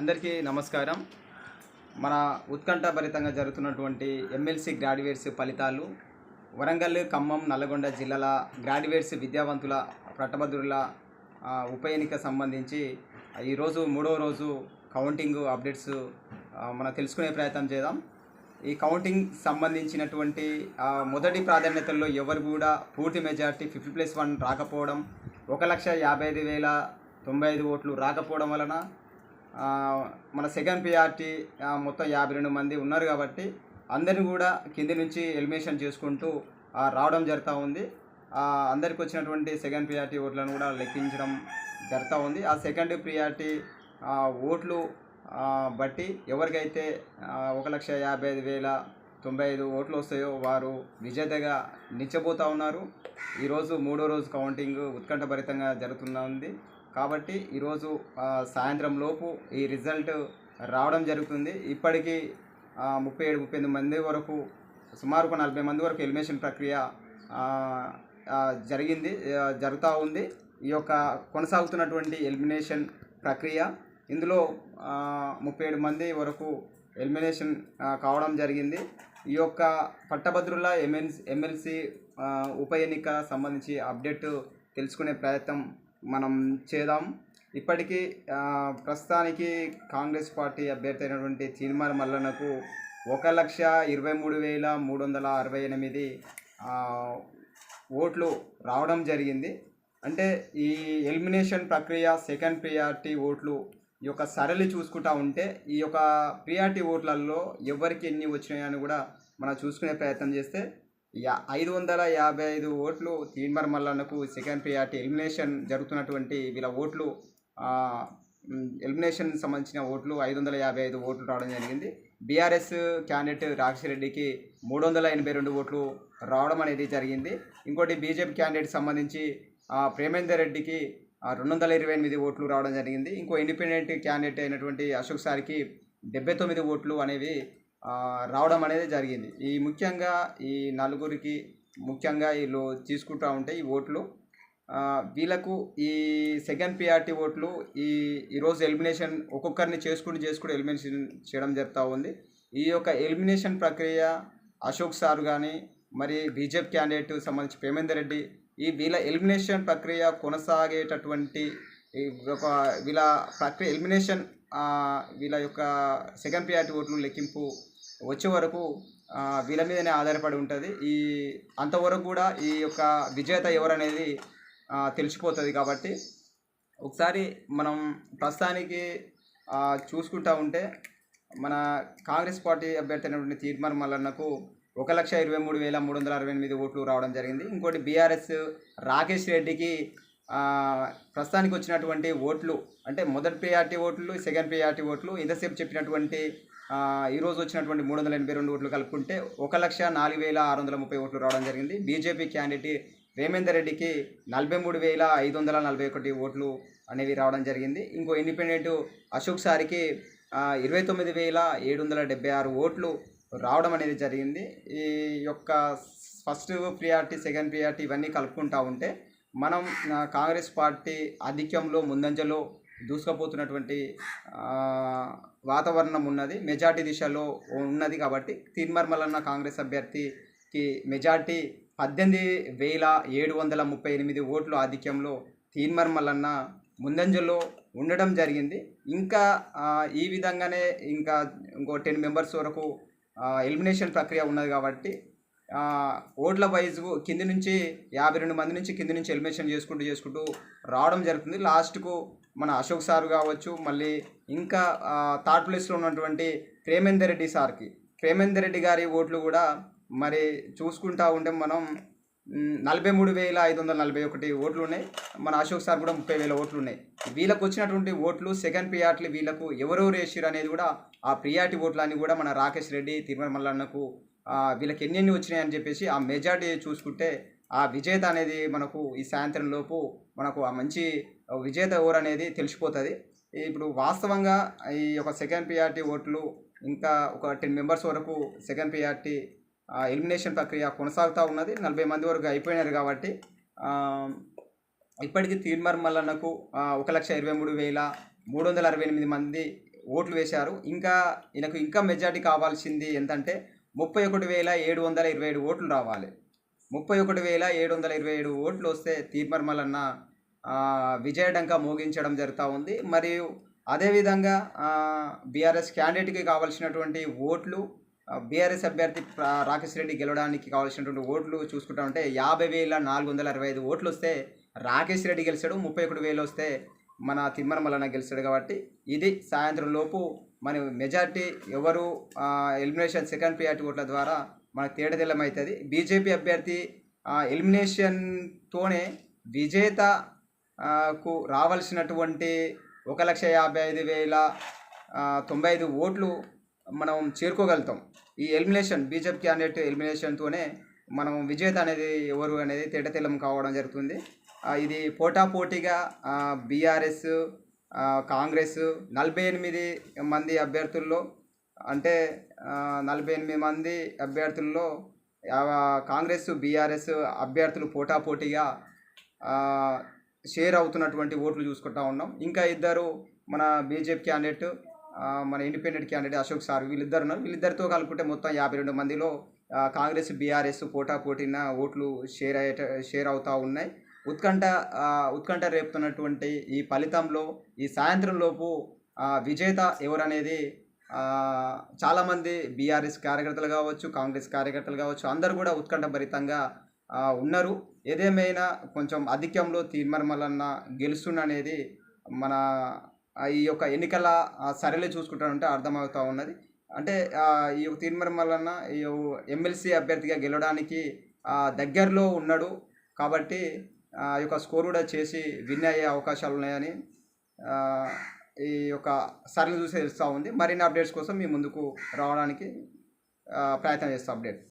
అందరికీ నమస్కారం. మన ఉత్కంఠభరితంగా జరుగుతున్నటువంటి ఎమ్మెల్సీ గ్రాడ్యుయేట్స్ ఫలితాలు వరంగల్ ఖమ్మం నల్లగొండ జిల్లాల గ్రాడ్యుయేట్స్ విద్యావంతుల పట్టభద్రుల ఉప ఎన్నిక సంబంధించి ఈరోజు మూడో రోజు కౌంటింగ్ అప్డేట్స్ మనం తెలుసుకునే ప్రయత్నం చేద్దాం. ఈ కౌంటింగ్ సంబంధించినటువంటి మొదటి ప్రాధాన్యతల్లో ఎవరు కూడా పూర్తి మెజార్టీ ఫిఫ్టీ ప్లస్ వన్ రాకపోవడం ఒక లక్ష యాభై ఐదు వేల తొంభై ఐదు ఓట్లు రాకపోవడం వలన మన సెకండ్ పిఆర్టీ మొత్తం యాభై రెండు మంది ఉన్నారు కాబట్టి అందరిని కూడా కింది నుంచి ఎలిమినేషన్ చేసుకుంటూ రావడం జరుగుతూ ఉంది. అందరికి వచ్చినటువంటి సెకండ్ ప్రియారిటీ ఓట్లను కూడా లెక్కించడం జరుగుతూ ఉంది. ఆ సెకండ్ ప్రియారిటీ ఓట్లు బట్టి ఎవరికైతే ఒక లక్ష యాభై ఐదు వేల తొంభై ఐదు ఓట్లు వస్తాయో వారు విజేతగా నిచ్చబోతూ ఉన్నారు. ఈరోజు మూడో రోజు కౌంటింగ్ ఉత్కంఠభరితంగా జరుగుతుంది కాబట్టి ఈరోజు సాయంత్రం లోపు ఈ రిజల్ట్ రావడం జరుగుతుంది. ఇప్పటికీ ముప్పై ఏడు ముప్పై ఎనిమిది మంది వరకు సుమారు ఒక నలభై మంది వరకు ఎలిమినేషన్ ప్రక్రియ జరిగింది జరుగుతూ ఉంది. ఈ యొక్క కొనసాగుతున్నటువంటి ఎలిమినేషన్ ప్రక్రియ ఇందులో ముప్పై ఏడు మంది వరకు ఎలిమినేషన్ కావడం జరిగింది. ఈ యొక్క పట్టభద్రుల ఎమ్మెల్ ఎమ్మెల్సీ ఉప ఎన్నిక సంబంధించి అప్డేట్ తెలుసుకునే ప్రయత్నం మనం చేద్దాం. ఇప్పటికీ ప్రస్తుతానికి కాంగ్రెస్ పార్టీ అభ్యర్థి అయినటువంటి తీర్మాన మల్లన్నకు ఒక లక్ష ఇరవై మూడు వేల మూడు వందల అరవై ఎనిమిది ఓట్లు రావడం జరిగింది. అంటే ఈ ఎలిమినేషన్ ప్రక్రియ సెకండ్ ప్రియారిటీ ఓట్లు ఈ యొక్క సరళి చూసుకుంటా ఉంటే ఈ యొక్క ప్రియారిటీ ఓట్లలో ఎవరికి ఎన్ని వచ్చినాయని కూడా మనం చూసుకునే ప్రయత్నం చేస్తే ఐదు వందల యాభై ఐదు ఓట్లు తీన్మర్ మల్లన్నకు సెకండ్ ప్రియారిటీ ఎలిమినేషన్ జరుగుతున్నటువంటి వీళ్ళ ఓట్లు ఎలిమినేషన్ సంబంధించిన ఓట్లు ఐదు వందల యాభై ఐదు ఓట్లు రావడం జరిగింది. బీఆర్ఎస్ క్యాండిడేట్ రాక్షిరెడ్డికి మూడు వందల ఎనభై రెండు ఓట్లు రావడం అనేది జరిగింది. ఇంకోటి బీజేపీ క్యాండిడేట్ సంబంధించి ప్రేమేందర్ రెడ్డికి రెండు వందల ఇరవై ఎనిమిది ఓట్లు రావడం జరిగింది. ఇంకో ఇండిపెండెంట్ క్యాండిడేట్ అయినటువంటి అశోక్ సార్కి డెబ్బై తొమ్మిది ఓట్లు అనేవి రావడం అనేది జరిగింది. ఈ ముఖ్యంగా ఈ నలుగురికి ముఖ్యంగా వీళ్ళు తీసుకుంటూ ఉంటే ఈ ఓట్లు వీళ్ళకు ఈ సెకండ్ పిఆర్టీ ఓట్లు ఈ ఈరోజు ఎలిమినేషన్ ఒక్కొక్కరిని చేసుకుంటూ చేసుకుంటూ ఎలిమినేషన్ చేయడం జరుగుతూ ఉంది. ఈ యొక్క ఎలిమినేషన్ ప్రక్రియ అశోక్ సార్ కానీ మరి బీజేపీ క్యాండిడేట్ సంబంధించి ప్రేమేందర్ రెడ్డి ఈ వీళ్ళ ఎలిమినేషన్ ప్రక్రియ కొనసాగేటటువంటి ఒక వీళ్ళ ప్రక్రియ ఎలిమినేషన్ వీళ్ళ యొక్క సెకండ్ పిఆర్టీ ఓట్లు లెక్కింపు వచ్చే వరకు వీళ్ళ మీదనే ఆధారపడి ఉంటుంది. ఈ అంతవరకు కూడా ఈ యొక్క విజేత ఎవరనేది తెలిసిపోతుంది కాబట్టి ఒకసారి మనం ప్రస్తుతానికి చూసుకుంటా ఉంటే మన కాంగ్రెస్ పార్టీ అభ్యర్థి అయినటువంటి తీర్మాన్ మల్లన్నకు ఒక లక్ష ఇరవై మూడు వేల మూడు వందల అరవై ఎనిమిది ఓట్లు రావడం జరిగింది. ఇంకోటి బీఆర్ఎస్ రాకేష్ రెడ్డికి ప్రస్తుతానికి వచ్చినటువంటి ఓట్లు అంటే మొదటి ప్రియారిటీ ఓట్లు సెకండ్ ప్రియారిటీ ఓట్లు ఇంతసేపు చెప్పినటువంటి ఈరోజు వచ్చినటువంటి మూడు వందల ఎనభై రెండు ఓట్లు కలుపుకుంటే ఒక లక్ష నాలుగు వేల ఆరు వందల ముప్పై ఓట్లు రావడం జరిగింది. బీజేపీ క్యాండిడేట్ రేమేందర్ రెడ్డికి నలభై మూడు వేల ఐదు వందల నలభై ఒకటి ఓట్లు అనేవి రావడం జరిగింది. ఇంకో ఇండిపెండెంట్ అశోక్ సారికి ఇరవై తొమ్మిది వేల ఏడు వందల డెబ్బై ఆరు ఓట్లు రావడం అనేది జరిగింది. ఈ యొక్క ఫస్ట్ ప్రియారిటీ సెకండ్ ప్రియారిటీ ఇవన్నీ కలుపుకుంటా ఉంటే మనం కాంగ్రెస్ పార్టీ ఆధిక్యంలో ముందంజలో దూసుకుపోతున్నటువంటి వాతావరణం ఉన్నది మెజార్టీ దిశలో ఉన్నది కాబట్టి తిరుమర్మలన్న కాంగ్రెస్ అభ్యర్థికి మెజార్టీ పద్దెనిమిది వేల ఏడు వందల ముప్పై ఎనిమిది ఓట్లు ఆధిక్యంలో తీన్మర్మలన్న ముందంజలో ఉండడం జరిగింది. ఇంకా ఈ విధంగానే ఇంకా ఇంకో టెన్ మెంబర్స్ వరకు ఎలిమినేషన్ ప్రక్రియ ఉన్నది కాబట్టి ఓట్ల వైజ్ కింది నుంచి యాభై రెండు మంది నుంచి కింది నుంచి ఎలిమినేషన్ చేసుకుంటూ చేసుకుంటూ రావడం జరుగుతుంది. లాస్ట్కు మన అశోక్ సార్ కావచ్చు మళ్ళీ ఇంకా థర్డ్ ప్లేస్లో ఉన్నటువంటి ప్రేమేందర్ రెడ్డి సార్కి. ప్రేమేందర్ రెడ్డి గారి ఓట్లు కూడా మరి చూసుకుంటా ఉంటే మనం నలభై మూడు వేల ఐదు వందల నలభై ఒకటి ఓట్లు ఉన్నాయి. మన అశోక్ సార్ కూడా ముప్పై వేల ఓట్లు ఉన్నాయి. వీళ్ళకు వచ్చినటువంటి ఓట్లు సెకండ్ ప్రియారిటీ వీళ్ళకు ఎవరెవరు వేసారు అనేది కూడా ఆ ప్రియార్టీ ఓట్లు అని కూడా మన రాకేష్ రెడ్డి తిరుమల మల్లన్నకు వీళ్ళకి ఎన్ని ఎన్ని వచ్చినాయి అని చెప్పేసి ఆ మెజార్టీ చూసుకుంటే ఆ విజేత అనేది మనకు ఈ సాయంత్రం లోపు మనకు ఆ మంచి విజేత ఎవరు అనేది తెలిసిపోతుంది. ఇప్పుడు వాస్తవంగా ఈ యొక్క సెకండ్ పిఆర్టీ ఓట్లు ఇంకా ఒక టెన్ మెంబర్స్ వరకు సెకండ్ పిఆర్టీ ఎలిమినేషన్ ప్రక్రియ కొనసాగుతూ ఉన్నది. నలభై మంది వరకు అయిపోయినారు కాబట్టి ఇప్పటికీ తీర్మార్ మల్లన్నకు ఒక లక్ష ఇరవై మూడు వేల మూడు వందల అరవై ఎనిమిది మంది ఓట్లు వేశారు. ఇంకా ఈయనకు ఇంకా మెజార్టీ కావాల్సింది ఎంతంటే ముప్పై ఒకటి వేల ఏడు వందల ఇరవై ఏడు ఓట్లు రావాలి. ముప్పై ఒకటి వేల ఏడు వందల ఇరవై ఏడు ఓట్లు వస్తే తీర్మర్మలన్న విజయడంక మోగించడం జరుగుతూ ఉంది. మరియు అదేవిధంగా బీఆర్ఎస్ క్యాండిడేట్కి కావాల్సినటువంటి ఓట్లు బీఆర్ఎస్ అభ్యర్థి రాకేష్ రెడ్డి గెలవడానికి కావాల్సినటువంటి ఓట్లు చూసుకుంటా ఉంటే యాభై వేల నాలుగు వందల అరవై ఐదు ఓట్లు వస్తే రాకేష్ రెడ్డి గెలిచాడు. ముప్పై ఒకటి వేలు వస్తే మన తిమ్మరమలన్న గెలిచాడు కాబట్టి ఇది సాయంత్రం లోపు మన మెజార్టీ ఎవరు ఎలిమినేషన్ సెకండ్ ప్రియారిటీ ఓట్ల ద్వారా మనకు తేడతెల్లం అవుతుంది బీజేపీ అభ్యర్థి ఎలిమినేషన్తోనే విజేత కు రావాల్సినటువంటి ఒక లక్ష యాభై ఐదు వేల తొంభై ఐదు ఓట్లు మనం చేరుకోగలుగుతాం. ఈ ఎలిమినేషన్ బీజేపీ క్యాండిడేట్ ఎలిమినేషన్తోనే మనం విజేత అనేది ఎవరు అనేది తేటతెల్లం కావడం జరుగుతుంది. ఇది పోటాపోటీగా బీఆర్ఎస్ కాంగ్రెస్ నలభై ఎనిమిది మంది అభ్యర్థుల్లో అంటే నలభై ఎనిమిది మంది అభ్యర్థుల్లో కాంగ్రెస్ బీఆర్ఎస్ అభ్యర్థులు పోటాపోటీగా షేర్ అవుతున్నటువంటి ఓట్లు చూసుకుంటా ఉన్నాం. ఇంకా ఇద్దరు మన బీజేపీ క్యాండిడేట్ మన ఇండిపెండెంట్ క్యాండిడేట్ అశోక్ సార్ వీళ్ళిద్దరు ఉన్నారు. వీళ్ళిద్దరితో కలుపుకుంటే మొత్తం యాభై రెండు మందిలో కాంగ్రెస్ బీఆర్ఎస్ పోటాపోటీన ఓట్లు షేర్ అయ్యే షేర్ అవుతూ ఉన్నాయి. ఉత్కంఠ ఉత్కంఠ రేపుతున్నటువంటి ఈ ఫలితంలో ఈ సాయంత్రం లోపు విజేత ఎవరనేది చాలామంది బీఆర్ఎస్ కార్యకర్తలు కావచ్చు కాంగ్రెస్ కార్యకర్తలు కావచ్చు అందరూ కూడా ఉత్కంఠభరితంగా ఉన్నారు. ఏదేమైనా కొంచెం అధిక్యంలో తీర్మర్మలన్న గెలుస్తుండనేది మన ఈ యొక్క ఎన్నికల సరళి చూసుకుంటానంటే అర్థమవుతూ ఉన్నది. అంటే ఈ యొక్క తీర్మర్మలన్న ఈ ఎమ్మెల్సీ అభ్యర్థిగా గెలవడానికి దగ్గరలో ఉన్నాడు కాబట్టి ఆ యొక్క స్కోర్ కూడా చేసి విన్ అయ్యే అవకాశాలు ఉన్నాయని ఈ యొక్క సరళి చూసి తెలుస్తూ ఉంది. మరిన్ని అప్డేట్స్ కోసం మీ ముందుకు రావడానికి ప్రయత్నం చేస్తాం. అప్డేట్.